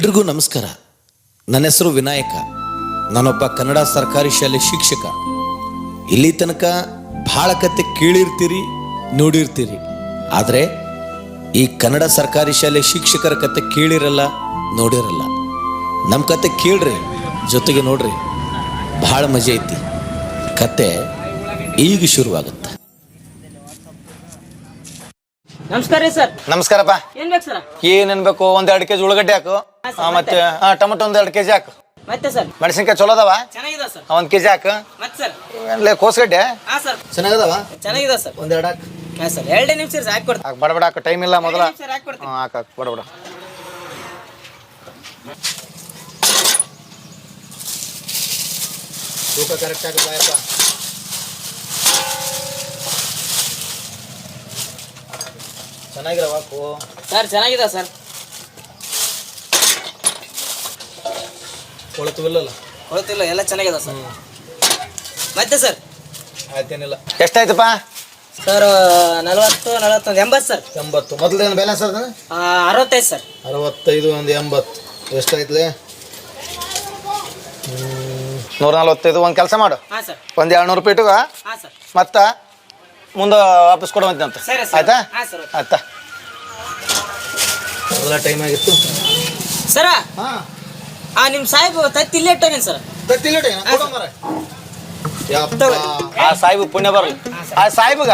ಎಲ್ರಿಗೂ ನಮಸ್ಕಾರ. ನನ್ನ ಹೆಸರು ವಿನಾಯಕ. ನಾನೊಬ್ಬ ಕನ್ನಡ ಸರ್ಕಾರಿ ಶಾಲೆ ಶಿಕ್ಷಕ. ಇಲ್ಲಿ ತನಕ ಭಾಳ ಕತೆ ಕೇಳಿರ್ತೀರಿ ನೋಡಿರ್ತೀರಿ. ಆದರೆ ಈ ಕನ್ನಡ ಸರ್ಕಾರಿ ಶಾಲೆ ಶಿಕ್ಷಕರ ಕತೆ ಕೇಳಿರಲ್ಲ ನೋಡಿರಲ್ಲ. ನಮ್ಮ ಕತೆ ಕೇಳ್ರಿ ಜೊತೆಗೆ ನೋಡ್ರಿ. ಭಾಳ ಮಜಾ ಐತಿ. ಕತೆ ಈಗ ಶುರುವಾಗುತ್ತೆ. ನಮಸ್ಕಾರ ರೀ ಸರ್. ನಮಸ್ಕಾರಪ್ಪ. ಏನ್ ಬೇಕು ಸರ್? ಏನ್ ಅನ್ಬೇಕು ಒಂದ್ ಎರಡು ಕೆಜಿ ಉಳ್ಳಗಡ್ಡೆ ಹಾಕು. ಮತ್ತೆ ಟೊಮೆಟೊ ಒಂದ್ ಎರಡು ಕೆಜಿ ಹಾಕು. ಮತ್ತೆ ಸರ್? ಮೆಣಸಿನ್ಕಾಯಿ ಚಲೋ ಅದಾವ? ಚೆನ್ನಾಗಿದೆ ಸರ್. ಒಂದ್ ಕೆಜಿ ಹಾಕು. ಮತ್ತೆ ಸರ್? ಇಲ್ಲೇ ಕೋಸ್ಗಡ್ಡೆ? ಹಾ ಸರ್. ಚೆನ್ನಾಗದವ? ಚೆನ್ನಾಗಿದೆ ಸರ್. ಒಂದ್ ಎರಡು ಹಾಕು. ಹಾ ಸರ್. ಎರಡೇ ನಿಮಿಷ ಸರ್ ಹಾಕಿ ಕೊಡ್ತೀನಿ. ಹಾಕ್ ಬಡ ಬಡ ಹಾಕು. ಟೈಮ್ ಇಲ್ಲ ಮೊದಲ. ನಿಮಿಷ ಹಾಕಿ ಕೊಡ್ತೀನಿ. ಹ್ಞೂ ಹಾಕು ಹಾಕು. ಬಡ ಬಡ. ತೂಕ ಕರೆಕ್ಟ್ ಆಗಿ ಬಾಯಪ್ಪ. ಚೆನ್ನಾಗಿರವ ಸರ್ ಚೆನ್ನಾಗಿದೆ ಸರ್. ಕೊಳತು ಇಲ್ಲಲ್ಲ ಕೊಡ್ತಿಲ್ಲ ಎಲ್ಲ ಚೆನ್ನಾಗಿದೆ ಸರ್. ಮತ್ತೆ ಸರ್? ಆಯ್ತೇನಿಲ್ಲ. ಎಷ್ಟಾಯ್ತಪ್ಪ? ಸರ್ ನಲವತ್ತು ನಲವತ್ತೊಂದು ಎಂಬತ್ತು ಸರ್. ಎಂಬತ್ತು. ಮೊದಲೇನು ಬ್ಯಾಲೆನ್ಸ್ ಅದ? ಆ, ಅರವತ್ತೈದು ಸರ್. ಅರವತ್ತೈದು ಒಂದು ಎಂಬತ್ತು. ಎಷ್ಟಾಯ್ತಲೆ? ನೂರ ನಲ್ವತ್ತೈದು ಒಂದು ಕೆಲಸ ಮಾಡು. ಹಾ ಸರ್. ಒಂದು ಎರಡು ನೂರು ರೂಪಾಯಿ ಇಟ್ಟುಗ ಹಾ ಸರ್. ಮತ್ತೆ ಮುಂದೆ ವಾಪಸ್ ಕೊಡುವಂತೆ ಅಂತ. ಸರಿ, ಸರ್. ಆಯ್ತಾ? ಹಾ, ಸರ್. ಆಯ್ತಾ? ಮೊದಲ ಟೈಮ್ ಆಗಿತ್ತು. ಸರ ಹಾಂ. ಆ ನಿಮ್ಮ ಸಾಹೇಬ್ ತತ್ತಿ ಇಲ್ಲೇ ಇಟ್ಟೋಗೇನು ಸರ್. ಆ ಸಾಹೇಬ್ ಪುಣ್ಯ ಬರಲಿ. ಆ ಸಾಹೇಬ್ಗ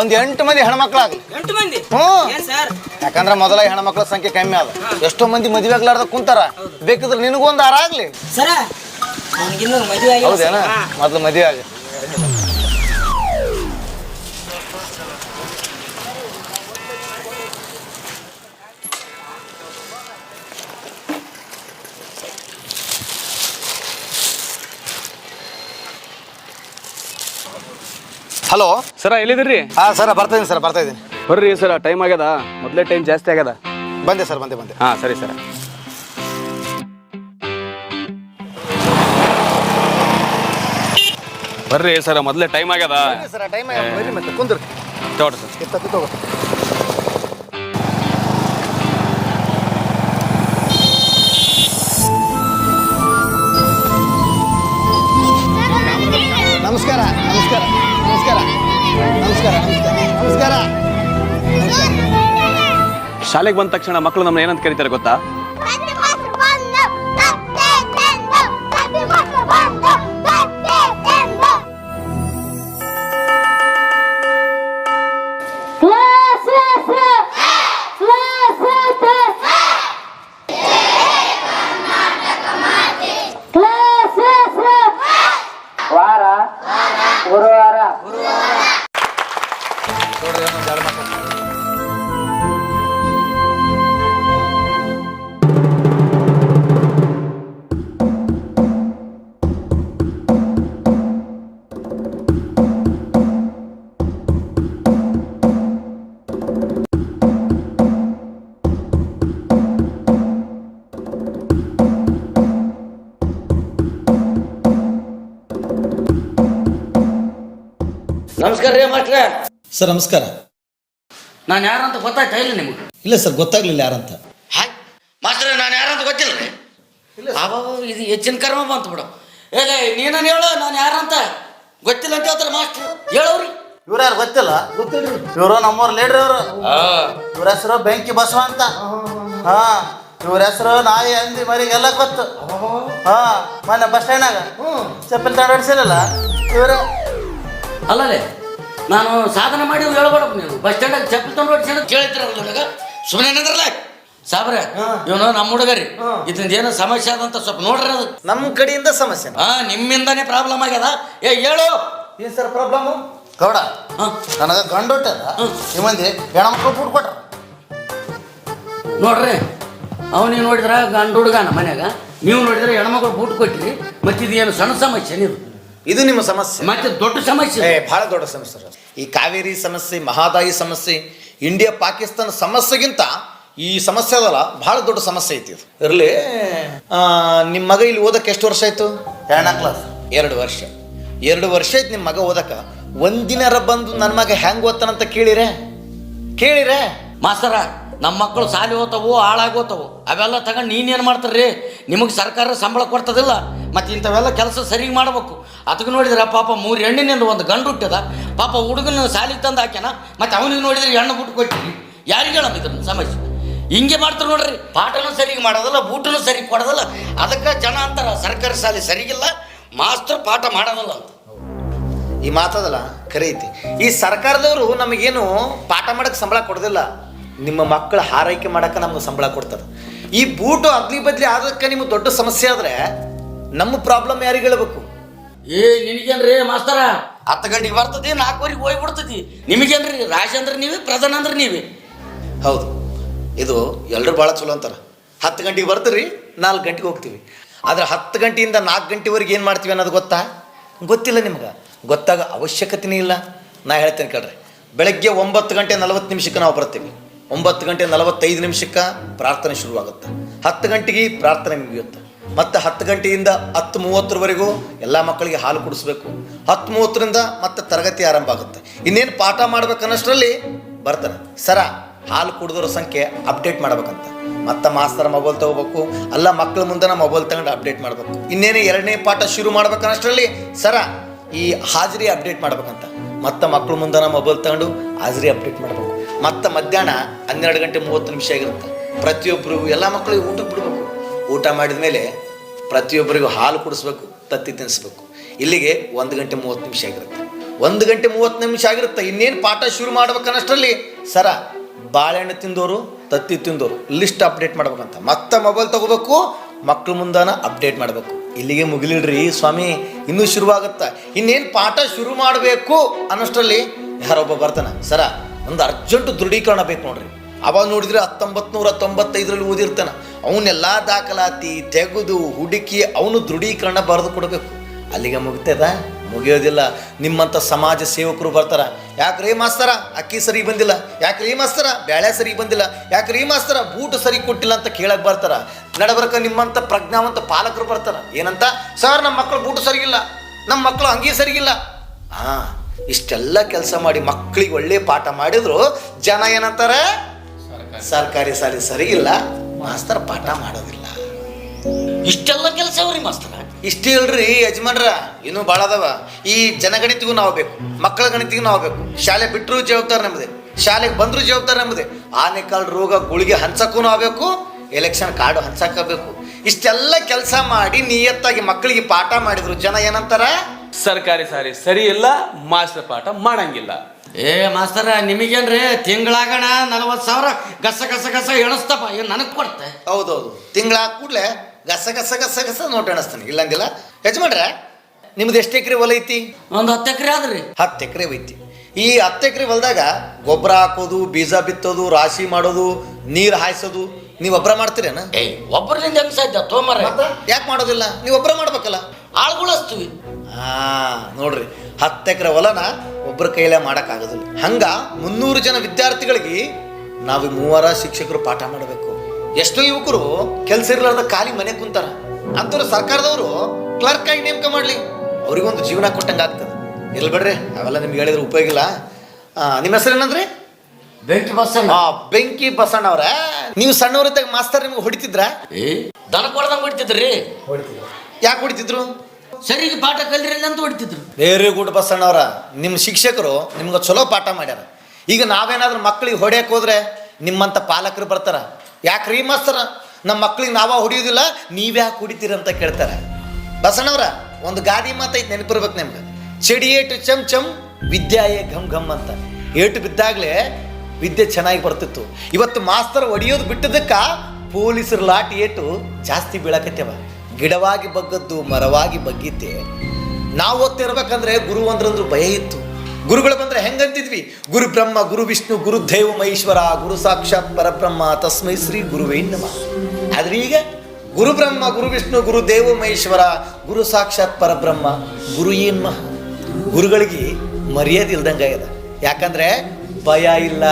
ಒಂದ್ ಎಂಟು ಮಂದಿ ಹೆಣ್ಮಕ್ಳಾಗ್ಲಿ. ಎಂಟು ಮಂದಿ? ಹ್ಞೂ. ಏನ್ ಸರ್? ಯಾಕಂದ್ರೆ ಮೊದಲ ಹೆಣ್ಮಕ್ಳ ಸಂಖ್ಯೆ ಕಮ್ಮಿ ಅದ ಎಷ್ಟೋ ಮಂದಿ ಮದ್ವೆ ಆಗ್ಲಾರ್ದ ಕುಂತಾರ. ಬೇಕಿದ್ರೆ ನಿನಗೊಂದು ಆರ ಆಗ್ಲಿ. ಸರ ನನಗಿನ್ನೂ ಮದುವೆ ಆಗಿಲ್ಲ ಹೌದೇನ. ಮೊದ್ಲು ಮದ್ವೆ ಆಗಿ ಹಲೋ ಸರ ಎಲ್ಲಿದ್ದೀರಿ? ಹಾ ಸರ್ ಬರ್ತಾ ಇದೀನಿ ಸರ್ ಬರ್ತಾ ಇದೀನಿ. ಬರ್ರಿ ಸರ ಟೈಮ್ ಆಗ್ಯದ? ಮೊದಲೇ ಟೈಮ್ ಜಾಸ್ತಿ ಆಗ್ಯದ? ಬಂದೆ ಸರ್ ಬಂದೆ ಬಂದೆ. ಹಾ ಸರಿ ಸರ. ಬರ್ರಿ ಸರ ಮೊದಲೇ ಟೈಮ್ ಆಗ್ಯದ? ಸರ್ ಟೈಮ್ ಬರ್ರಿ ಮತ್ತೆ ಕುಂದ್ರಿ. ತೋಟ ಸರ್. ಎತ್ತತ್ತು ತಗೋ. ಶಾಲೆಗೆ ಬಂದ ತಕ್ಷಣ ಮಕ್ಕಳು ನಮ್ಮನ್ನ ಏನಂತ ಕರೀತಾರೆ ಗೊತ್ತಾ? ನಮಸ್ಕಾರ ರೀ ಮಾಸ್ಟ್ರೆ ಸರ್ ನಮಸ್ಕಾರ. ನಾನು ಯಾರಂತ ಗೊತ್ತಾಯ್ತಾ ಇಲ್ಲ ನಿಮ್ಗೆ? ಇಲ್ಲ ಸರ್ ಗೊತ್ತಾಗ್ಲಿಲ್ಲ ಯಾರಂತ. ಹಾಯ್ ಮಾಸ್ಟ್ರ ನಾನು ಯಾರಂತ ಗೊತ್ತಿಲ್ಲ ರೀ. ಅಬ್ಬಬ್ಬ, ಇದು ಹೆಚ್ಚಿನ ಕರ್ಮ ಬಂತು ಬಿಡು. ಏ ನೀನು ಹೇಳು ನಾನು ಯಾರಂತ? ಗೊತ್ತಿಲ್ಲ ಅಂತ ಹೇಳ್ತಾರೆ ಮಾಸ್ಟ್ರು. ಹೇಳವ್ರಿ ಇವ್ರ ಯಾರು ಗೊತ್ತಿಲ್ಲ? ಇವರು ನಮ್ಮವ್ರ ಲೀಡ್ರ್ ಇವರು ಇವ್ರ ಹೆಸರು ಬೆಂಕಿ ಬಸವ ಅಂತ ಹಾ ಇವ್ರ ಹೆಸರು ನಾಯಿ ಹಂದಿ ಮರಿಗೆಲ್ಲ ಗೊತ್ತು. ಹಾ ಮೊನ್ನೆ ಬಸ್ ಸ್ಟ್ಯಾಂಡ್ನಾಗ. ಚಪ್ಪಲಿ ತಗೊಂಡಿಸಿರಲ್ಲ ಇವರು. ಅಲ್ಲ ಅಲ್ಲಲೇ ನಾನು ಸಾಧನೆ ಮಾಡಿ ಹೇಳ್ಬೇಡಪ್ಪ ನೀವು ಬಸ್ ಸ್ಟ್ಯಾಂಡಾಗ ಚಪ್ಪಲಿ ತಂದು ಹೊಡಿಸಿ ನನಗೆ ಸುಮ್ಮನೆ ಏನಂದ್ರಲ್ಲ ಸಾಬ್ರೆ ಇವನು ನಮ್ಮ ಹುಡುಗರಿ. ಏನು ಏನೋ ಸಮಸ್ಯೆ ಅದಂತ ಸ್ವಲ್ಪ ನೋಡ್ರಿ ಅದು. ನಮ್ಮ ಕಡೆಯಿಂದ ಸಮಸ್ಯೆ. ಹಾ ನಿಮ್ಮಿಂದಾನೇ ಪ್ರಾಬ್ಲಮ್ ಆಗ್ಯದ. ಏ ಹೇಳು. ಏನ್ ಸರ್ ಪ್ರಾಬ್ಲಮ್ ಗೌಡ. ನನಗ ಗಂಡು ಹುಟ್ಟದ ಈ ಮಂದಿ ಹೆಣ್ಮಕ್ಳು ಫುಡ್ ಕೊಟ್ರ. ನೋಡ್ರಿ ಅವನಿಗೆ ನೋಡಿದ್ರ ಗಂಡು ಹುಡುಗನ ಮನ್ಯಾಗ. ನೀವು ನೋಡಿದ್ರೆ ಹೆಣ್ಮಕ್ಳು ಬೂಟ್ ಕೊಟ್ಟಿರಿ ಮತ್ತೆ ಇದು ಏನು ಸಣ್ಣ ಸಮಸ್ಯೆ ನೀವು ಇದು ನಿಮ್ಮ ಸಮಸ್ಯೆ. ಮತ್ತೆ ದೊಡ್ಡ ಸಮಸ್ಯೆ ಏ ಬಹಳ ದೊಡ್ಡ ಸಮಸ್ಯೆ ಸರ್. ಈ ಕಾವೇರಿ ಸಮಸ್ಯೆ ಮಹಾದಾಯಿ ಸಮಸ್ಯೆ ಇಂಡಿಯಾ ಪಾಕಿಸ್ತಾನ ಸಮಸ್ಯೆಗಿಂತ ಈ ಸಮಸ್ಯೆ ಅದಲ್ಲ ಬಹಳ ದೊಡ್ಡ ಸಮಸ್ಯೆ ಐತಿ ಇದು. ಇರಲಿ. ನಿಮ್ಮ ಮಗ ಇಲ್ಲಿ ಓದಕ್ಕೆ ಎಷ್ಟು ವರ್ಷ ಆಯ್ತು? ಎರಡನೇ ಕ್ಲಾಸ್ ಎರಡು ವರ್ಷ. ಎರಡು ವರ್ಷ ಆಯ್ತು ನಿಮ್ಮ ಮಗ ಓದಕ್ಕ. ಒಂದಿನರ ಬಂದು ನನ್ನ ಮಗ ಹೆಂಗ್ ಓದ್ತಾನಂತ ಕೇಳಿರೆ? ಕೇಳಿರೆ? ಮಾಸ್ತರ ನಮ್ಮ ಮಕ್ಕಳು ಸಾಲಿ ಹೋಗ್ತಾವು ಹಾಳಾಗೋತವು ಅವೆಲ್ಲ ತಗೊಂಡು ನೀನೇನು ಮಾಡ್ತಾರ್ರಿ? ನಿಮಗೆ ಸರ್ಕಾರ ಸಂಬಳ ಕೊಡ್ತದಿಲ್ಲ, ಮತ್ತು ಇಂಥವೆಲ್ಲ ಕೆಲಸ ಸರಿಗೆ ಮಾಡ್ಬೇಕು. ಅದಕ್ಕೆ ನೋಡಿದ್ರೆ ಪಾಪ ಮೂರು ಹೆಣ್ಣಿನಿಂದ ಒಂದು ಗಂಡು ಹುಟ್ಟದ, ಪಾಪ ಹುಡುಗನ ಸಾಲಿಗೆ ತಂದು ಹಾಕ್ಯಾನ, ಮತ್ತು ಅವನಿಗೆ ನೋಡಿದ್ರೆ ಹೆಣ್ಣು ಬಿಟ್ಟು ಕೊಟ್ಟಿರಿ ಯಾರಿಗೆ ಹೇಳಮ್ಮ ಇದ್ರ ಸಮಸ್ಯೆ? ಹಿಂಗೆ ಮಾಡ್ತಾರೆ ನೋಡ್ರಿ, ಪಾಠನೂ ಸರಿಗೆ ಮಾಡೋದಿಲ್ಲ, ಬೂಟನು ಸರಿಗೆ ಕೊಡೋದಿಲ್ಲ. ಅದಕ್ಕೆ ಜನ ಅಂತಾರ, ಸರ್ಕಾರಿ ಶಾಲೆ ಸರಿಗಿಲ್ಲ ಮಾಸ್ತರ್ ಪಾಠ ಮಾಡೋದಲ್ಲ ಅಂತ. ಈ ಮಾತದಲ್ಲ ಕರೀತಿ. ಈ ಸರ್ಕಾರದವರು ನಮಗೇನು ಪಾಠ ಮಾಡಕ್ಕೆ ಸಂಬಳ ಕೊಡೋದಿಲ್ಲ. ನಿಮ್ಮ ಮಕ್ಕಳ ಹಾರೈಕೆ ಮಾಡಕ್ಕೆ ನಮ್ಗೆ ಸಂಬಳ ಕೊಡ್ತಾರೆ ಈ ಬೂಟು ಅದ್ಲಿ ಬದ್ಲಿ ಆದಕ್ಕೆ ನಿಮ್ಗೆ ದೊಡ್ಡ ಸಮಸ್ಯೆ ಆದರೆ ನಮ್ಮ ಪ್ರಾಬ್ಲಮ್ ಯಾರಿಗೆ ಹೇಳ್ಬೇಕು? ಏ ನಿನಗೇನ್ರಿ ಮಾಸ್ತರ? ಹತ್ತು ಗಂಟೆಗೆ ಬರ್ತದೆ ನಾಲ್ಕುವರೆಗೆ ಹೋಗಿ ಬಿಡ್ತೈತಿ ನಿಮಗೇನ್ರಿ ರಾಜ ಅಂದ್ರೆ ನೀವೇ ಪ್ರಧಾನ ಅಂದ್ರೆ ನೀವೇ? ಹೌದು ಇದು ಎಲ್ಲರೂ ಭಾಳ ಚಲೋ ಅಂತಾರೆ. ಹತ್ತು ಗಂಟೆಗೆ ಬರ್ತೀರಿ ನಾಲ್ಕು ಗಂಟೆಗೆ ಹೋಗ್ತೀವಿ. ಆದರೆ ಹತ್ತು ಗಂಟೆಯಿಂದ ನಾಲ್ಕು ಗಂಟೆವರೆಗೆ ಏನು ಮಾಡ್ತೀವಿ ಅನ್ನೋದು ಗೊತ್ತಾ? ಗೊತ್ತಿಲ್ಲ ನಿಮ್ಗೆ. ಗೊತ್ತಾಗ ಅವಶ್ಯಕತೆನೇ ಇಲ್ಲ. ನಾ ಹೇಳ್ತೇನೆ ಕೇಳ್ರಿ. ಬೆಳಗ್ಗೆ ಒಂಬತ್ತು ಗಂಟೆ ನಲವತ್ತು ನಿಮಿಷಕ್ಕೆ ನಾವು ಬರ್ತೀವಿ. ಒಂಬತ್ತು ಗಂಟೆ ನಲವತ್ತೈದು ನಿಮಿಷಕ್ಕೆ ಪ್ರಾರ್ಥನೆ ಶುರುವಾಗುತ್ತೆ. ಹತ್ತು ಗಂಟೆಗೆ ಪ್ರಾರ್ಥನೆ ಮುಗಿಯುತ್ತೆ. ಮತ್ತು ಹತ್ತು ಗಂಟೆಯಿಂದ ಹತ್ತು ಮೂವತ್ತರವರೆಗೂ ಎಲ್ಲ ಮಕ್ಕಳಿಗೆ ಹಾಲು ಕುಡಿಸ್ಬೇಕು. ಹತ್ತು ಮೂವತ್ತರಿಂದ ಮತ್ತೆ ತರಗತಿ ಆರಂಭ ಆಗುತ್ತೆ. ಇನ್ನೇನು ಪಾಠ ಮಾಡ್ಬೇಕನ್ನಷ್ಟರಲ್ಲಿ ಬರ್ತಾರೆ. ಸರ, ಹಾಲು ಕುಡಿದೋರ ಸಂಖ್ಯೆ ಅಪ್ಡೇಟ್ ಮಾಡ್ಬೇಕಂತ. ಮತ್ತೆ ಮಾಸ್ತರ ಮೊಬೈಲ್ ತಗೋಬೇಕು. ಅಲ್ಲ ಮಕ್ಕಳ ಮುಂದೆ ಮೊಬೈಲ್ ತಗೊಂಡು ಅಪ್ಡೇಟ್ ಮಾಡಬೇಕು. ಇನ್ನೇನು ಎರಡನೇ ಪಾಠ ಶುರು ಮಾಡ್ಬೇಕನ್ನಷ್ಟರಲ್ಲಿ ಸರ, ಈ ಹಾಜರಿ ಅಪ್ಡೇಟ್ ಮಾಡ್ಬೇಕಂತ. ಮತ್ತೆ ಮಕ್ಕಳ ಮುಂದೆ ಮೊಬೈಲ್ ತಗೊಂಡು ಹಾಜರಿ ಅಪ್ಡೇಟ್ ಮಾಡಬೇಕು. ಮತ್ತೆ ಮಧ್ಯಾಹ್ನ ಹನ್ನೆರಡು ಗಂಟೆ ಮೂವತ್ತು ನಿಮಿಷ ಆಗಿರುತ್ತೆ. ಪ್ರತಿಯೊಬ್ಬರಿಗೂ ಎಲ್ಲ ಮಕ್ಕಳಿಗೆ ಊಟ ಬಿಡಬೇಕು. ಊಟ ಮಾಡಿದ ಮೇಲೆ ಪ್ರತಿಯೊಬ್ಬರಿಗೂ ಹಾಲು ಕುಡಿಸ್ಬೇಕು, ತತ್ತಿ ತಿನ್ನಿಸ್ಬೇಕು ಇಲ್ಲಿಗೆ ಒಂದು ಗಂಟೆ ಮೂವತ್ತು ನಿಮಿಷ ಆಗಿರುತ್ತೆ. ಒಂದು ಗಂಟೆ ಮೂವತ್ತು ನಿಮಿಷ ಆಗಿರುತ್ತೆ. ಇನ್ನೇನು ಪಾಠ ಶುರು ಮಾಡ್ಬೇಕನ್ನಷ್ಟರಲ್ಲಿ ಸರ, ಬಾಳೆಹಣ್ಣು ತಿಂದವರು ತತ್ತಿ ತಿಂದವರು ಲಿಸ್ಟ್ ಅಪ್ಡೇಟ್ ಮಾಡ್ಬೇಕಂತ. ಮತ್ತೆ ಮೊಬೈಲ್ ತಗೋಬೇಕು ಮಕ್ಕಳು ಮುಂದಾನ ಅಪ್ಡೇಟ್ ಮಾಡಬೇಕು. ಇಲ್ಲಿಗೆ ಮುಗಿಲಿಡ್ರಿ ಸ್ವಾಮಿ, ಇನ್ನೂ ಶುರುವಾಗುತ್ತಾ. ಇನ್ನೇನು ಪಾಠ ಶುರು ಮಾಡಬೇಕು ಅನ್ನೋಷ್ಟರಲ್ಲಿ ಯಾರೊಬ್ಬ ಬರ್ತಾನೆ, ಸರ ಒಂದು ಅರ್ಜೆಂಟ್ ದೃಢೀಕರಣ ಬೇಕು ನೋಡ್ರಿ. ಅವಾಗ ನೋಡಿದ್ರೆ ಹತ್ತೊಂಬತ್ತು ನೂರ ತೊಂಬತ್ತೈದರಲ್ಲಿ ಓದಿರ್ತಾನೆ. ಅವನ್ನೆಲ್ಲ ದಾಖಲಾತಿ ತೆಗೆದು ಹುಡುಕಿ ಅವನು ದೃಢೀಕರಣ ಬರೆದು ಕೊಡಬೇಕು. ಅಲ್ಲಿಗೆ ಮುಗಿತದ? ಮುಗಿಯೋದಿಲ್ಲ. ನಿಮ್ಮಂಥ ಸಮಾಜ ಸೇವಕರು ಬರ್ತಾರ. ಯಾಕ್ರಿ ಮಾಸ್ತರ? ಅಕ್ಕಿ ಸರಿ ಬಂದಿಲ್ಲ. ಯಾಕ್ರಿ ಮಾಸ್ತರ? ಬ್ಯಾಳೆ ಸರಿ ಬಂದಿಲ್ಲ. ಯಾಕ್ರಿ ಮಾಸ್ತರ? ಬೂಟು ಸರಿ ಕೊಟ್ಟಿಲ್ಲ ಅಂತ ಕೇಳಕ್ ಬರ್ತಾರ. ನಡಬರ್ಕ ನಿಮ್ಮಂಥ ಪ್ರಜ್ಞಾವಂತ ಪಾಲಕರು ಬರ್ತಾರ. ಏನಂತ? ಸರ್ ನಮ್ಮ ಮಕ್ಕಳು ಬೂಟು ಸರಿಗಿಲ್ಲ ನಮ್ಮ ಮಕ್ಕಳು ಅಂಗಿ ಸರಿಗಿಲ್ಲ ಹಾ. ಇಷ್ಟೆಲ್ಲ ಕೆಲಸ ಮಾಡಿ ಮಕ್ಕಳಿಗೆ ಒಳ್ಳೆ ಪಾಠ ಮಾಡಿದ್ರು ಜನ ಏನಂತಾರೆ? ಸರ್ಕಾರಿ. ಶಾಲೆ ಇಲ್ಲ. ಮಾಸ್ತರ್ ಪಾಠ ಮಾಡೋದಿಲ್ಲ. ಇಷ್ಟೆಲ್ಲ ಕೆಲಸ ಅವ್ರಿ ಮಾಸ್ತರ? ಇಷ್ಟ ಹೇಳ್ರಿ ಯಜಮಾನ್ರ ಇನ್ನೂ ಭಾಳ ಅದಾವ. ಈ ಜನಗಣಿತಿಗೂ ನಾವು ಬೇಕು ಮಕ್ಕಳ ಗಣಿತಿಗೂ ನಾವು ಬೇಕು. ಶಾಲೆ ಬಿಟ್ಟರು ಜವಾಬ್ದಾರಿ ನಮ್ದೆ. ಶಾಲೆಗೆ ಬಂದರೂ ಜವಾಬ್ದಾರಿ ನಮ್ದೆ. ಆನೆಕಾಲ್ ರೋಗ ಗುಳಿಗೆ ಹಂಚಕ್ಕೂ ನಾವು ಬೇಕು ಎಲೆಕ್ಷನ್ ಕಾರ್ಡು ಹಂಚಕಬೇಕು ಇಷ್ಟೆಲ್ಲ ಕೆಲಸ ಮಾಡಿ ನಿಯತ್ತಾಗಿ ಮಕ್ಕಳಿಗೆ ಪಾಠ ಮಾಡಿದ್ರು ಜನ ಏನಂತಾರ? ಸರ್ಕಾರಿ ಸಾರಿ ಸರಿ ಇಲ್ಲ ಮಾಸ್ಟರ್ ಪಾಠ ಮಾಡಂಗಿಲ್ಲ. ಏ ಮಾಸ್ತರ ನಿಮಗೇನ್ರಿ ತಿಂಗಳಾಗಣ ನಲವತ್ತು ಸಾವಿರ ಗಸ ಗಸ ಗಸ ಎಣಿಸ್ತಪ್ಪ ಏನು ನನಗೆ ಕೊಡ್ತೆ? ಹೌದೌದು. ತಿಂಗಳ ಕೂಡಲೇ ಗಸ ಗಸ ಗಸ ಗಸ ನೋಟ್ ಎಣಿಸ್ತಾನೆ ಇಲ್ಲಂಗಿಲ್ಲ. ಯಜಮಾನ್ರೆ ನಿಮ್ದು ಎಷ್ಟು ಎಕರೆ ಹೊಲ ಐತಿ? ಒಂದು ಹತ್ತು ಎಕರೆ ಆದ್ರಿ. ಹತ್ತು ಎಕರೆ ಐತಿ ಈ ಹತ್ತು ಎಕರೆ ಹೊಲದಾಗ ಗೊಬ್ಬರ ಹಾಕೋದು ಬೀಜ ಬಿತ್ತೋದು ರಾಶಿ ಮಾಡೋದು ನೀರು ಹಾಯಿಸೋದು ನೀವು ಒಬ್ಬರ ಮಾಡ್ತೀರೇನ? ಏಯ್ ಒಬ್ಬರಿಂದ ಹೆಂಗ್ ಸಾಧ್ಯ? ತೋಮರ. ಯಾಕೆ ಮಾಡೋದಿಲ್ಲ? ನೀವು ಒಬ್ಬರ ಮಾಡ್ಬೇಕಲ್ಲ. ಆಳ್ಗುಳಿಸ್ತೀವಿ. ಹಾ ನೋಡ್ರಿ. ಹತ್ತು ಎಕರೆ ಹೊಲನ ಒಬ್ಬರ ಕೈಲೇ ಮಾಡೋಕ್ಕಾಗೋದಿಲ್ಲ. ಹಂಗ ಮುನ್ನೂರು ಜನ ವಿದ್ಯಾರ್ಥಿಗಳಿಗೆ ನಾವು ಮೂವರ ಶಿಕ್ಷಕರು ಪಾಠ ಮಾಡಬೇಕು. ಎಷ್ಟೋ ಯುವಕರು ಕೆಲಸ ಇರ್ಲಾರ್ದ ಖಾಲಿ ಮನೆ ಕುಂತಾರ. ಅಂಥವ್ರು ಸರ್ಕಾರದವರು ಕ್ಲರ್ಕ್ ಆಗಿ ನೇಮಕ ಮಾಡಲಿ. ಅವ್ರಿಗೊಂದು ಜೀವನ ಕೊಟ್ಟಂಗೆ ಆಗ್ತದೆ. ಎಲ್ಲಿ ಬಿಡ್ರಿ ಅವೆಲ್ಲ ನಿಮ್ಗೆ ಹೇಳಿದ್ರೆ ಉಪಯೋಗ ಇಲ್ಲ. ಆ, ನಿಮ್ಮ ಹೆಸರು ಏನಂದ್ರಿ ಬೆಂಕಿ ಬಸಣ್ಣ. ಆ, ಬೆಂಕಿ ಬಸಣ್ಣ ಅವ್ರ. ನೀವು ಸಣ್ಣವರಿದ್ದಾಗ ಮಾಸ್ತರ್ ನಿಮ್ಗೆ ಹೊಡಿತಿದ್ರ? ಏ? ದನ ಕೊಡ್ದಂಗೆ ಹೊಡಿತಿದ್ರಿ? ಯಾಕೆ ಹೊಡಿತಿದ್ರು? ಸರಿಗೆ ಪಾಠ ಕಲ್ರಿ ಅಂತ ಹೊಡಿತಿದ್ರು. ವೆರಿ ಗುಡ್ ಬಸಣ್ಣ ಬಸಣ್ಣವ್ರ ನಿಮ್ಮ ಶಿಕ್ಷಕರು ನಿಮ್ಗೆ ಚಲೋ ಪಾಠ ಮಾಡ್ಯಾರ. ಈಗ ನಾವೇನಾದ್ರೂ ಮಕ್ಳಿಗೆ ಹೊಡ್ಯಕ್ಕೆ ಹೋದ್ರೆ ನಿಮ್ಮಂಥ ಪಾಲಕರು ಬರ್ತಾರ? ಯಾಕ್ರಿ ಮಾಸ್ತರ? ನಮ್ಮ ಮಕ್ಳಿಗೆ ನಾವ ಹೊಡಿಯೋದಿಲ್ಲ ನೀವ್ಯಾಕೆ ಹೊಡಿತೀರ ಅಂತ ಕೇಳ್ತಾರೆ. ಬಸಣ್ಣವ್ರ ಒಂದು ಗಾದಿ ಮಾತೈತೆ ನೆನಪಿರ್ಬೇಕು ನಿಮ್ಗೆ. ಚಡಿ ಏಟು ಚಮ್ ಚಮ್ ವಿದ್ಯಾಯೇ ಘಮ್ ಘಮ್ ಅಂತ. ಏಟು ಬಿದ್ದಾಗಲೇ ವಿದ್ಯೆ ಚೆನ್ನಾಗಿ ಬರ್ತಿತ್ತು. ಇವತ್ತು ಮಾಸ್ತರ್ ಹೊಡಿಯೋದು ಬಿಟ್ಟದಕ್ಕ ಪೊಲೀಸರ ಲಾಟಿ ಏಟು ಜಾಸ್ತಿ ಬೀಳಾಕತ್ತೇವ. ಗಿಡವಾಗಿ ಬಗ್ಗದ್ದು, ಮರವಾಗಿ ಬಗ್ಗಿದ್ದೆ. ನಾವು ಓದ್ತಿರ್ಬೇಕಂದ್ರೆ ಗುರು ಅಂದ್ರಂದ್ರೆ ಭಯ ಇತ್ತು. ಗುರುಗಳು ಬಂದ್ರೆ ಹೆಂಗಂತಿದ್ವಿ? ಗುರು ಬ್ರಹ್ಮ, ಗುರು ವಿಷ್ಣು, ಗುರು ದೇವ, ಮಹೇಶ್ವರ, ಗುರು ಸಾಕ್ಷಾತ್ ಪರಬ್ರಹ್ಮ, ತಸ್ಮೈ ಶ್ರೀ ಗುರುವೇ ನಮ. ಆದ್ರೆ ಈಗ ಗುರು ಬ್ರಹ್ಮ, ಗುರು ವಿಷ್ಣು, ಗುರು ದೇವ, ಮಹೇಶ್ವರ, ಗುರು ಸಾಕ್ಷಾತ್ ಪರಬ್ರಹ್ಮ, ಗುರು ಏನ್ಮ ಗುರುಗಳಿಗೆ ಮರ್ಯಾದೆ ಇಲ್ದಂಗೆ ಯಾಕಂದ್ರೆ ಭಯ ಇಲ್ಲ.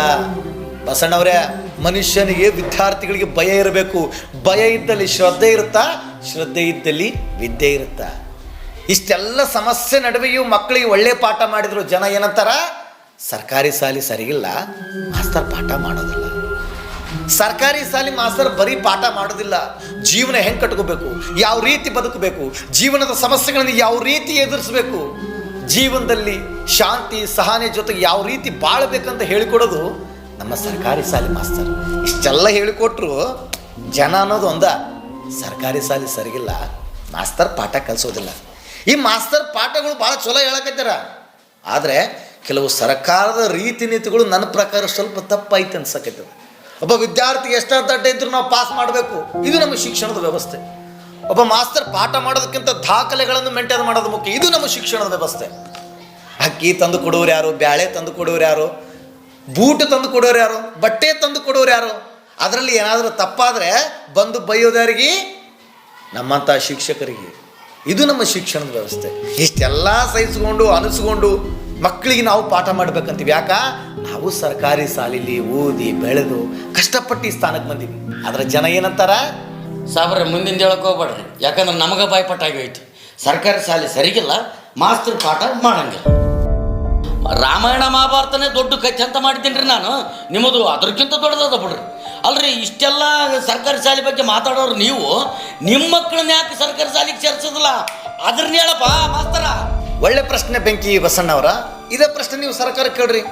ಬಸಣ್ಣವರೇ, ಮನುಷ್ಯನಿಗೆ ವಿದ್ಯಾರ್ಥಿಗಳಿಗೆ ಭಯ ಇರಬೇಕು. ಭಯ ಇದ್ದಲ್ಲಿ ಶ್ರದ್ಧೆ ಇರುತ್ತಾ? ಶ್ರದ್ಧೆ ಇದ್ದಲ್ಲಿ ವಿದ್ಯೆ ಇರುತ್ತಾ? ಇಷ್ಟೆಲ್ಲ ಸಮಸ್ಯೆ ನಡುವೆಯೂ ಮಕ್ಕಳಿಗೆ ಒಳ್ಳೆ ಪಾಠ ಮಾಡಿದ್ರು ಜನ ಏನಂತಾರ? ಸರ್ಕಾರಿ ಶಾಲೆ ಸರಿಯಿಲ್ಲ ಮಾಸ್ತರ್ ಪಾಠ ಮಾಡೋದಿಲ್ಲ. ಸರ್ಕಾರಿ ಶಾಲೆ ಮಾಸ್ತರ್ ಬರೀ ಪಾಠ ಮಾಡೋದಿಲ್ಲ. ಜೀವನ ಹೆಂಗೆ ಕಟ್ಕೋಬೇಕು? ಯಾವ ರೀತಿ ಬದುಕಬೇಕು? ಜೀವನದ ಸಮಸ್ಯೆಗಳನ್ನು ಯಾವ ರೀತಿ ಎದುರಿಸಬೇಕು? ಜೀವನದಲ್ಲಿ ಶಾಂತಿ, ಸಹನೆ ಜೊತೆಗೆ ಯಾವ ರೀತಿ ಬಾಳಬೇಕಂತ ಹೇಳಿಕೊಡೋದು ನಮ್ಮ ಸರ್ಕಾರಿ ಶಾಲೆ ಮಾಸ್ತರ್. ಇಷ್ಟೆಲ್ಲ ಹೇಳಿಕೊಟ್ರು ಜನ ಅನ್ನೋದು ಒಂದ. ಸರ್ಕಾರಿ ಶಾಲೆ ಸರಿಗಿಲ್ಲ, ಮಾಸ್ತರ್ ಪಾಠ ಕಲಿಸೋದಿಲ್ಲ. ಈ ಮಾಸ್ತರ್ ಪಾಠಗಳು ಭಾಳ ಚಲೋ ಹೇಳಕತ್ತಾರ ಆದರೆ ಕೆಲವು ಸರ್ಕಾರದ ರೀತಿ ನೀತಿಗಳು ನನ್ನ ಪ್ರಕಾರ ಸ್ವಲ್ಪ ತಪ್ಪಾಯ್ತು ಅನ್ಸಕತ್ತದ ಒಬ್ಬ ವಿದ್ಯಾರ್ಥಿ ಎಷ್ಟು ದಡ್ಡ ಇದ್ರೂ ನಾವು ಪಾಸ್ ಮಾಡಬೇಕು. ಇದು ನಮ್ಮ ಶಿಕ್ಷಣದ ವ್ಯವಸ್ಥೆ. ಒಬ್ಬ ಮಾಸ್ತರ್ ಪಾಠ ಮಾಡೋದಕ್ಕಿಂತ ದಾಖಲೆಗಳನ್ನು ಮೇಂಟೈನ್ ಮಾಡೋದು ಮುಖ್ಯ. ಇದು ನಮ್ಮ ಶಿಕ್ಷಣದ ವ್ಯವಸ್ಥೆ. ಅಕ್ಕಿ ತಂದು ಕೊಡೋರು ಯಾರು? ಬ್ಯಾಳೆ ತಂದು ಕೊಡೋರು ಯಾರು? ಬೂಟು ತಂದು ಕೊಡೋರು ಯಾರು? ಬಟ್ಟೆ ತಂದು ಕೊಡೋರು ಯಾರು? ಅದರಲ್ಲಿ ಏನಾದರೂ ತಪ್ಪಾದರೆ ಬಂದು ಬೈಯೋದ್ಯಾರಿಗೆ? ನಮ್ಮಂಥ ಶಿಕ್ಷಕರಿಗೆ. ಇದು ನಮ್ಮ ಶಿಕ್ಷಣದ ವ್ಯವಸ್ಥೆ. ಇಷ್ಟೆಲ್ಲ ಸಹಿಸ್ಕೊಂಡು, ಅನಿಸ್ಕೊಂಡು ಮಕ್ಕಳಿಗೆ ನಾವು ಪಾಠ ಮಾಡ್ಬೇಕಂತೀವಿ. ಯಾಕ? ನಾವು ಸರ್ಕಾರಿ ಶಾಲೆಯಲ್ಲಿ ಓದಿ, ಬೆಳೆದು ಕಷ್ಟಪಟ್ಟು ಸ್ಥಾನಕ್ಕೆ ಬಂದೀವಿ. ಆದ್ರೆ ಜನ ಏನಂತಾರ? ಸಾಬ್ರೆ ಮುಂದಿನ ಹೇಳಕ್ ಹೋಗ್ಬೇಡ್ರಿ. ಯಾಕಂದ್ರೆ ನಮಗೆ ಬಾಯ್ಪಟ್ಟಾಗಿ ಹೋಯ್ತು. ಸರ್ಕಾರಿ ಶಾಲೆ ಸರಿಗಿಲ್ಲ, ಮಾಸ್ತರ್ ಪಾಠ ಮಾಡಂಗಿಲ್ಲ. ರಾಮಾಯಣ ಮಹಾಭಾರತನೇ ದೊಡ್ಡ ಕಚ್ಚೆ ಅಂತ ಮಾಡಿದ್ದೀನಿ ರೀ ನಾನು. ನಿಮ್ಮದು ಅದಕ್ಕಿಂತ ದೊಡ್ಡದಾದ ಬಿಡ್ರಿ. ಅಲ್ರಿ, ಇಷ್ಟೆಲ್ಲ ಸರ್ಕಾರಿ ಶಾಲೆ ಬಗ್ಗೆ ಮಾತಾಡೋರು ನೀವು. ನಿಮ್ಮ ಮಕ್ಕಳನ್ನ ಯಾಕೆ ಸರ್ಕಾರಿ ಶಾಲೆಗೆ ಸೇರ್ಸೋದಿಲ್ಲ? ಅದ್ರನ್ನ ಹೇಳಪ್ಪ, ಮಾಸ್ತರ. ಒಳ್ಳೆ ಪ್ರಶ್ನೆ ಬೆಂಕಿ ಬಸಣ್ಣವರ. ಇದೇ ಪ್ರಶ್ನೆ ನೀವು ಸರ್ಕಾರ ಕೇಳ್ರಿ.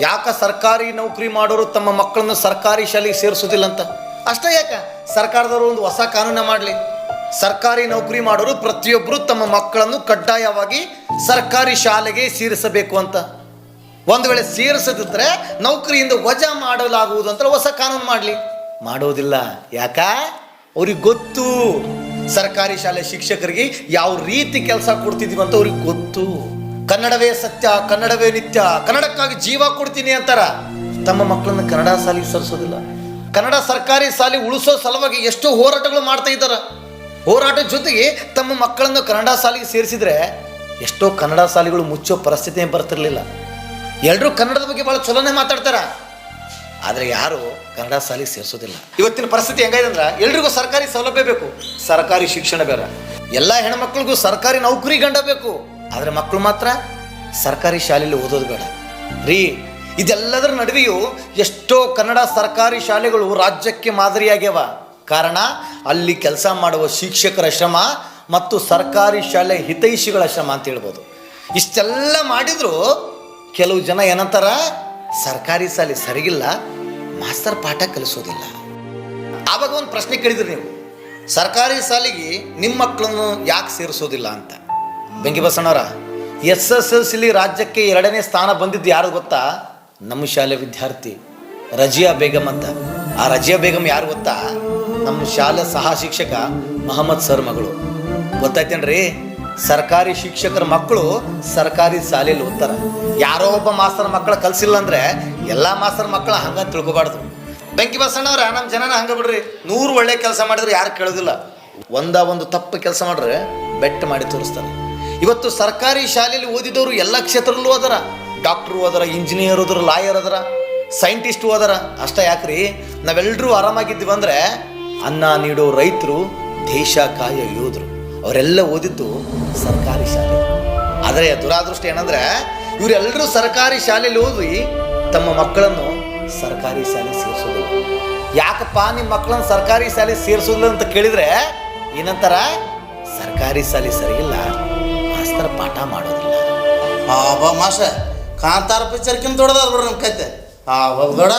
ಯಾಕ ಸರ್ಕಾರಿ ನೌಕರಿ ಮಾಡೋರು ತಮ್ಮ ಮಕ್ಕಳನ್ನ ಸರ್ಕಾರಿ ಶಾಲೆಗೆ ಸೇರಿಸೋದಿಲ್ಲ ಅಂತ? ಅಷ್ಟೇ ಯಾಕೆ? ಸರ್ಕಾರದವರು ಒಂದು ಹೊಸ ಕಾನೂನ ಮಾಡಲಿ. ಸರ್ಕಾರಿ ನೌಕರಿ ಮಾಡೋರು ಪ್ರತಿಯೊಬ್ಬರು ತಮ್ಮ ಮಕ್ಕಳನ್ನು ಕಡ್ಡಾಯವಾಗಿ ಸರ್ಕಾರಿ ಶಾಲೆಗೆ ಸೇರಿಸಬೇಕು ಅಂತ. ಒಂದು ವೇಳೆ ಸೇರಿಸದಿದ್ರೆ ನೌಕರಿಯಿಂದ ವಜಾ ಮಾಡಲಾಗುವುದು ಅಂತ ಹೊಸ ಕಾನೂನು ಮಾಡಲಿ. ಮಾಡೋದಿಲ್ಲ. ಯಾಕ? ಅವ್ರಿಗೆ ಗೊತ್ತು. ಸರ್ಕಾರಿ ಶಾಲೆ ಶಿಕ್ಷಕರಿಗೆ ಯಾವ ರೀತಿ ಕೆಲಸ ಕೊಡ್ತಿದ್ದೀವಿ ಅಂತ ಅವ್ರಿಗೆ ಗೊತ್ತು. ಕನ್ನಡವೇ ಸತ್ಯ, ಕನ್ನಡವೇ ನಿತ್ಯ, ಕನ್ನಡಕ್ಕಾಗಿ ಜೀವ ಕೊಡ್ತೀನಿ ಅಂತಾರ. ತಮ್ಮ ಮಕ್ಕಳನ್ನು ಕನ್ನಡ ಶಾಲೆಗೆ ಸರಿಸೋದಿಲ್ಲ. ಕನ್ನಡ ಸರ್ಕಾರಿ ಶಾಲೆ ಉಳಿಸೋ ಸಲುವಾಗಿ ಎಷ್ಟೋ ಹೋರಾಟಗಳು ಮಾಡ್ತಾ ಇದ್ದಾರೆ. ಹೋರಾಟದ ಜೊತೆಗೆ ತಮ್ಮ ಮಕ್ಕಳನ್ನು ಕನ್ನಡ ಶಾಲೆಗೆ ಸೇರಿಸಿದ್ರೆ ಎಷ್ಟೋ ಕನ್ನಡ ಶಾಲೆಗಳು ಮುಚ್ಚೋ ಪರಿಸ್ಥಿತಿ ಬರ್ತಿರಲಿಲ್ಲ. ಎಲ್ಲರೂ ಕನ್ನಡದ ಬಗ್ಗೆ ಭಾಳ ಚಲೋನೇ ಮಾತಾಡ್ತಾರ. ಆದರೆ ಯಾರು ಕನ್ನಡ ಶಾಲೆಗೆ ಸೇರಿಸೋದಿಲ್ಲ. ಇವತ್ತಿನ ಪರಿಸ್ಥಿತಿ ಹೆಂಗಿದೆ ಅಂದ್ರೆ ಎಲ್ರಿಗೂ ಸರ್ಕಾರಿ ಸೌಲಭ್ಯ ಬೇಕು, ಸರ್ಕಾರಿ ಶಿಕ್ಷಣ ಬೇರೆ ಎಲ್ಲ ಹೆಣ್ಮಕ್ಳಿಗೂ ಸರ್ಕಾರಿ ನೌಕರಿ ಗಂಡ ಬೇಕು. ಆದರೆ ಮಕ್ಕಳು ಮಾತ್ರ ಸರ್ಕಾರಿ ಶಾಲೆಯಲ್ಲಿ ಓದೋದು ಬೇಡ. ರೀ ಇದೆಲ್ಲದರ ನಡುವೆಯೂ ಎಷ್ಟೋ ಕನ್ನಡ ಸರ್ಕಾರಿ ಶಾಲೆಗಳು ರಾಜ್ಯಕ್ಕೆ ಮಾದರಿಯಾಗ್ಯವ. ಕಾರಣ, ಅಲ್ಲಿ ಕೆಲಸ ಮಾಡುವ ಶಿಕ್ಷಕರ ಶ್ರಮ ಮತ್ತು ಸರ್ಕಾರಿ ಶಾಲೆ ಹಿತೈಷಿಗಳ ಶ್ರಮ ಅಂತ ಹೇಳ್ಬೋದು. ಇಷ್ಟೆಲ್ಲ ಮಾಡಿದ್ರು ಕೆಲವು ಜನ ಏನಂತಾರ, ಸರ್ಕಾರಿ ಶಾಲೆ ಸರಿಗಿಲ್ಲ, ಮಾಸ್ತರ್ ಪಾಠ ಕಲಿಸೋದಿಲ್ಲ. ಆವಾಗ ಒಂದು ಪ್ರಶ್ನೆ ಕೇಳಿದ್ರಿ ನೀವು, ಸರ್ಕಾರಿ ಶಾಲೆಗೆ ನಿಮ್ಮ ಮಕ್ಕಳನ್ನು ಯಾಕೆ ಸೇರಿಸೋದಿಲ್ಲ ಅಂತ? ಬೆಂಕಿ ಬಸಣ್ಣವರ ಎಸ್ ಎಸ್ ಎಲ್ ಸಿಲಿ ರಾಜ್ಯಕ್ಕೆ ಎರಡನೇ ಸ್ಥಾನ ಬಂದಿದ್ದು ಯಾರು ಗೊತ್ತಾ? ನಮ್ಮ ಶಾಲೆ ವಿದ್ಯಾರ್ಥಿ ರಜಿಯಾ ಬೇಗಮ್ ಅಂತ. ಆ ರಜಿಯಾ ಬೇಗಮ್ ಯಾರು ಗೊತ್ತಾ? ನಮ್ಮ ಶಾಲೆ ಸಹ ಶಿಕ್ಷಕ ಮಹಮ್ಮದ್ ಸರ್ ಮಗಳು. ಗೊತ್ತಾಯ್ತೇನ್ರಿ? ಸರ್ಕಾರಿ ಶಿಕ್ಷಕರ ಮಕ್ಕಳು ಸರ್ಕಾರಿ ಶಾಲೆಯಲ್ಲಿ ಓದ್ತಾರ. ಯಾರೋ ಒಬ್ಬ ಮಾಸ್ತರ ಮಕ್ಕಳ ಕಲ್ಸಿಲ್ಲ ಅಂದ್ರೆ ಎಲ್ಲಾ ಮಾಸ್ತರ ಮಕ್ಕಳ ಹಂಗ ತಿಳ್ಕೊಬಾರ್ದು. ಬೆಂಕಿ ಬಸಣ್ಣವ್ರ ನಮ್ಮ ಜನನ ಹಂಗ ಬಿಡ್ರಿ. ನೂರು ಒಳ್ಳೆ ಕೆಲಸ ಮಾಡಿದ್ರೆ ಯಾರು ಕೇಳೋದಿಲ್ಲ. ಒಂದ ಒಂದು ತಪ್ಪು ಕೆಲಸ ಮಾಡ್ರೆ ಬೆಟ್ಟ ಮಾಡಿ ತೋರಿಸ್ತಾರೆ. ಇವತ್ತು ಸರ್ಕಾರಿ ಶಾಲೆಯಲ್ಲಿ ಓದಿದವರು ಎಲ್ಲ ಕ್ಷೇತ್ರದಲ್ಲೂ ಅದರ. ಡಾಕ್ಟ್ರು ಅದರ, ಇಂಜಿನಿಯರ್ ಅದರ, ಲಾಯರ್ ಅದರ, ಸೈಂಟಿಸ್ಟು ಅದರ. ಅಷ್ಟ ಯಾಕ್ರಿ? ನಾವೆಲ್ಲರೂ ಆರಾಮಾಗಿದ್ದೀವಿ ಅಂದ್ರೆ ಅನ್ನ ನೀಡೋ ರೈತರು ದೇಶ ಕಾಯ ಯೋಧರು. ಅವರೆಲ್ಲ ಓದಿದ್ದು ಸರ್ಕಾರಿ ಶಾಲೆ. ಆದರೆ ದುರಾದೃಷ್ಟ ಏನಂದ್ರೆ ಇವರೆಲ್ಲರೂ ಸರ್ಕಾರಿ ಶಾಲೆಯಲ್ಲಿ ಓದಿ ತಮ್ಮ ಮಕ್ಕಳನ್ನು ಸರ್ಕಾರಿ ಶಾಲೆ ಸೇರಿಸೋದು. ಯಾಕಪ್ಪ ನಿಮ್ಮ ಮಕ್ಕಳನ್ನು ಸರ್ಕಾರಿ ಶಾಲೆ ಸೇರಿಸೋದಿಲ್ಲ ಅಂತ ಕೇಳಿದ್ರೆ ಏನಂತಾರ? ಸರ್ಕಾರಿ ಶಾಲೆ ಸರಿಯಿಲ್ಲ ಮಾಸ್ತರ ಪಾಠ ಮಾಡೋದಿಲ್ಲ. ಮಾಸ ಕಾಂತಾರ ಪಿಕ್ಚರ್ಕಿಂತ ದೊಡ್ಡದ ಬಿಡ್ರಿ ನಮ್ಮ ಕತೆ. ಆ ದೊಡ್ಡ.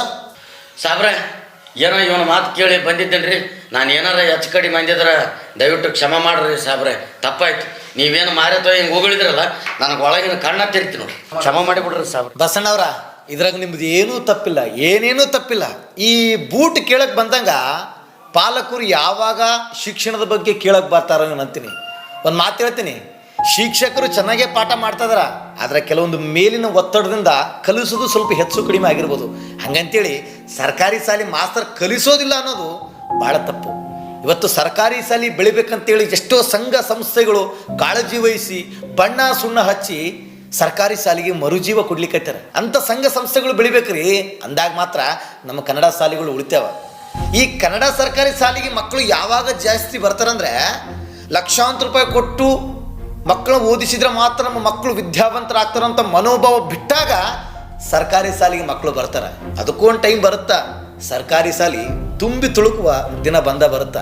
ಸಾಬ್ರೆ ಏನೋ ಇವನ ಮಾತು ಕೇಳಿ ಬಂದಿದ್ದೇನೆ ರೀ ನಾನು ಏನಾರ ಹೆಚ್ಚು ಕಡಿಮೆ ಬಂದಿದ್ರೆ ದಯವಿಟ್ಟು ಕ್ಷಮ ಮಾಡ್ರಿ ಸಾಬ್ರೆ. ತಪ್ಪಾಯ್ತು. ನೀವೇನು ಮಾರತೋ ಹಿಂಗೆ ಹೋಗಳಿದ್ರಲ್ಲ ನನಗೆ ಒಳಗಿನ ಕಣ್ಣ ತಿರ್ತಿ ನೋಡಿ ಕ್ಷಮ ಮಾಡಿಬಿಡ್ರಿ ಸಾಬ್ರೆ. ಬಸಣ್ಣವ್ರ ಇದ್ರಾಗ ನಿಮ್ದು ಏನೂ ತಪ್ಪಿಲ್ಲ ಏನೇನೂ ತಪ್ಪಿಲ್ಲ. ಈ ಬೂಟ್ ಕೇಳಕ್ ಬಂದಂಗ ಪಾಲಕರು ಯಾವಾಗ ಶಿಕ್ಷಣದ ಬಗ್ಗೆ ಕೇಳಕ್ ಬರ್ತಾರ ನಂತೀನಿ ಅಂತೀನಿ. ಒಂದು ಮಾತು ಹೇಳ್ತೀನಿ. ಶಿಕ್ಷಕರು ಚೆನ್ನಾಗೇ ಪಾಠ ಮಾಡ್ತಾ ಇದಾರ ಆದರೆ ಕೆಲವೊಂದು ಮೇಲಿನ ಒತ್ತಡದಿಂದ ಕಲಿಸೋದು ಸ್ವಲ್ಪ ಹೆಚ್ಚು ಕಡಿಮೆ ಆಗಿರ್ಬೋದು. ಹಂಗಂತೇಳಿ ಸರ್ಕಾರಿ ಶಾಲೆ ಮಾಸ್ತರ್ ಕಲಿಸೋದಿಲ್ಲ ಅನ್ನೋದು ಭಾಳ ತಪ್ಪು. ಇವತ್ತು ಸರ್ಕಾರಿ ಶಾಲೆ ಬೆಳಿಬೇಕಂತೇಳಿ ಎಷ್ಟೋ ಸಂಘ ಸಂಸ್ಥೆಗಳು ಕಾಳಜಿ ವಹಿಸಿ ಬಣ್ಣ ಸುಣ್ಣ ಹಚ್ಚಿ ಸರ್ಕಾರಿ ಶಾಲೆಗೆ ಮರುಜೀವ ಕೊಡ್ಲಿಕ್ಕೈತಾರೆ ಅಂತ ಸಂಘ ಸಂಸ್ಥೆಗಳು ಬೆಳಿಬೇಕ್ರಿ, ಅಂದಾಗ ಮಾತ್ರ ನಮ್ಮ ಕನ್ನಡ ಶಾಲೆಗಳು ಉಳಿತಾವ. ಈ ಕನ್ನಡ ಸರ್ಕಾರಿ ಶಾಲೆಗೆ ಮಕ್ಕಳು ಯಾವಾಗ ಜಾಸ್ತಿ ಬರ್ತಾರಂದ್ರೆ ಲಕ್ಷಾಂತರ ರೂಪಾಯಿ ಕೊಟ್ಟು ಮಕ್ಕಳು ಓದಿಸಿದ್ರೆ ಮಾತ್ರ ನಮ್ಮ ಮಕ್ಕಳು ವಿದ್ಯಾವಂತರಾಗ್ತಾರಂತ ಮನೋಭಾವ ಬಿಟ್ಟಾಗ ಸರ್ಕಾರಿ ಶಾಲೆಗೆ ಮಕ್ಕಳು ಬರ್ತಾರೆ. ಅದಕ್ಕೂ ಒಂದು ಟೈಮ್ ಬರುತ್ತಾ? ಸರ್ಕಾರಿ ಸಾಲಿ ತುಂಬಿ ತುಳುಕುವ ದಿನ ಬಂದ ಬರುತ್ತಾ?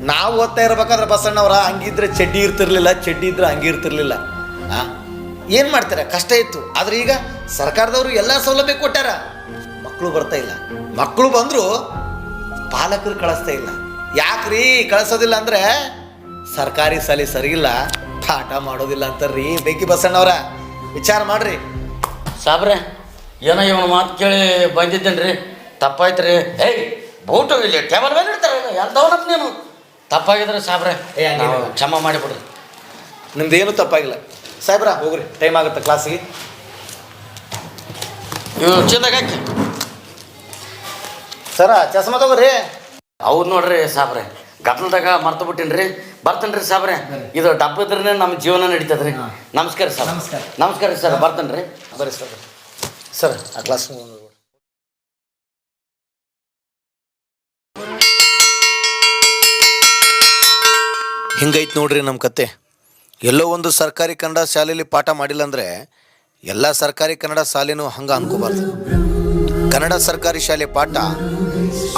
ನಾವು ಓದ್ತಾ ಇರ್ಬೇಕಾದ್ರೆ ಬಸಣ್ಣವರ ಹಂಗಿದ್ರೆ ಚಡ್ಡಿ ಇರ್ತಿರ್ಲಿಲ್ಲ, ಚಡ್ಡಿ ಇದ್ರೆ ಹಂಗೆ ಇರ್ತಿರ್ಲಿಲ್ಲ. ಆ? ಏನು ಮಾಡ್ತಾರೆ? ಕಷ್ಟ ಇತ್ತು. ಆದ್ರೆ ಈಗ ಸರ್ಕಾರದವರು ಎಲ್ಲ ಸೌಲಭ್ಯ ಕೊಟ್ಟಾರ. ಮಕ್ಕಳು ಬರ್ತಾ ಇಲ್ಲ. ಮಕ್ಕಳು ಬಂದರೂ ಪಾಲಕರು ಕಳಿಸ್ತಾ ಇಲ್ಲ. ಯಾಕ್ರಿ ಕಳಿಸೋದಿಲ್ಲ ಅಂದ್ರೆ ಸರ್ಕಾರಿ ಶಾಲೆ ಸರಿಗಿಲ್ಲ. ಪಾಠ ಮಾಡೋದಿಲ್ಲ ಅಂತಾರ್ರಿ ಬೇಕಿ ಬಸಣ್ಣವ್ರ ವಿಚಾರ ಮಾಡ್ರಿ ಸಾಬ್ರೆ ಏನೋ ಇವನ ಮಾತು ಕೇಳಿ ಬಂದಿದ್ದೇನೆ ರೀ ತಪ್ಪಾಯ್ತು ರೀ ಏಯ್ ಬೂಟು ಇಲ್ಲಿ ಟೇಬಲ್ ಮೇಲೆ ಇಡ್ತಾರೆ ಎಂಥವನಪ್ಪ ನೀನು ತಪ್ಪಾಗಿದ್ರೆ ಸಾಬ್ರೆ ಏ. ನಾವು ಕ್ಷಮ ಮಾಡಿಬಿಡ್ರಿ ನಿಮ್ದೇನು ತಪ್ಪಾಗಿಲ್ಲ ಸಾಹೇಬ್ರ ಹೋಗ್ರಿ ಟೈಮ್ ಆಗುತ್ತೆ ಕ್ಲಾಸಿಗೆ ಇವ್ರು ಚಿಂದಾಗ ಹಾಕಿ ಸರ ಚಸ್ಮಾ ತಗೋರಿ ಹೌದು ನೋಡ್ರಿ ಸಾಬ್ರೆ ಗದ್ದಲದಾಗ ಮರ್ತು ಬಿಟ್ಟಿನಿ ರೀ ಬರ್ತೇನೆ ರೀ ಸಾಬ್ರೆ ಇದು ಡಬ್ಬ ಇದ್ರೆ ನಮ್ಮ ಜೀವನ ನಡೀತದ್ರಿ. ನಮಸ್ಕಾರ ಸರ್ ನಮಸ್ಕಾರ. ನಮಸ್ಕಾರ ರೀ ಸರ್ ಬರ್ತೇನೆ ರೀ ಬರ್ರಿ ಸರ್ ಸರ್ ಆ ಕ್ಲಾಸ್ ಹಿಂಗೈತೆ ನೋಡ್ರಿ ನಮ್ಮ ಕತೆ. ಎಲ್ಲೋ ಒಂದು ಸರ್ಕಾರಿ ಕನ್ನಡ ಶಾಲೆಯಲ್ಲಿ ಪಾಠ ಮಾಡಿಲ್ಲ ಅಂದರೆ ಎಲ್ಲ ಸರ್ಕಾರಿ ಕನ್ನಡ ಶಾಲೆನೂ ಹಂಗೆ ಅನ್ಕೋಬಾರ್ದು. ಕನ್ನಡ ಸರ್ಕಾರಿ ಶಾಲೆ ಪಾಠ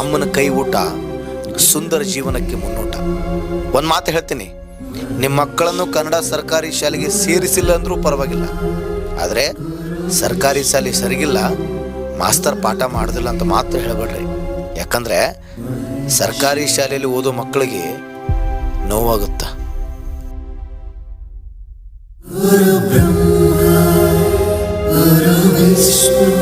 ಅಮ್ಮನ ಕೈ ಊಟ ಸುಂದರ ಜೀವನಕ್ಕೆ ಮುನ್ನೋಟ. ಒಂದು ಮಾತು ಹೇಳ್ತೀನಿ. ನಿಮ್ಮ ಮಕ್ಕಳನ್ನು ಕನ್ನಡ ಸರ್ಕಾರಿ ಶಾಲೆಗೆ ಸೇರಿಸಿಲ್ಲ ಅಂದರೂ ಪರವಾಗಿಲ್ಲ. ಆದರೆ ಸರ್ಕಾರಿ ಶಾಲೆ ಸರಿಗಿಲ್ಲ, ಮಾಸ್ತರ್ ಪಾಠ ಮಾಡೋದಿಲ್ಲ ಅಂತ ಮಾತ್ರ ಹೇಳಬೇಡ್ರಿ. ಯಾಕಂದರೆ ಸರ್ಕಾರಿ ಶಾಲೆಯಲ್ಲಿ ಓದೋ ಮಕ್ಕಳಿಗೆ ನೋವಾಗುತ್ತ. ಗುರು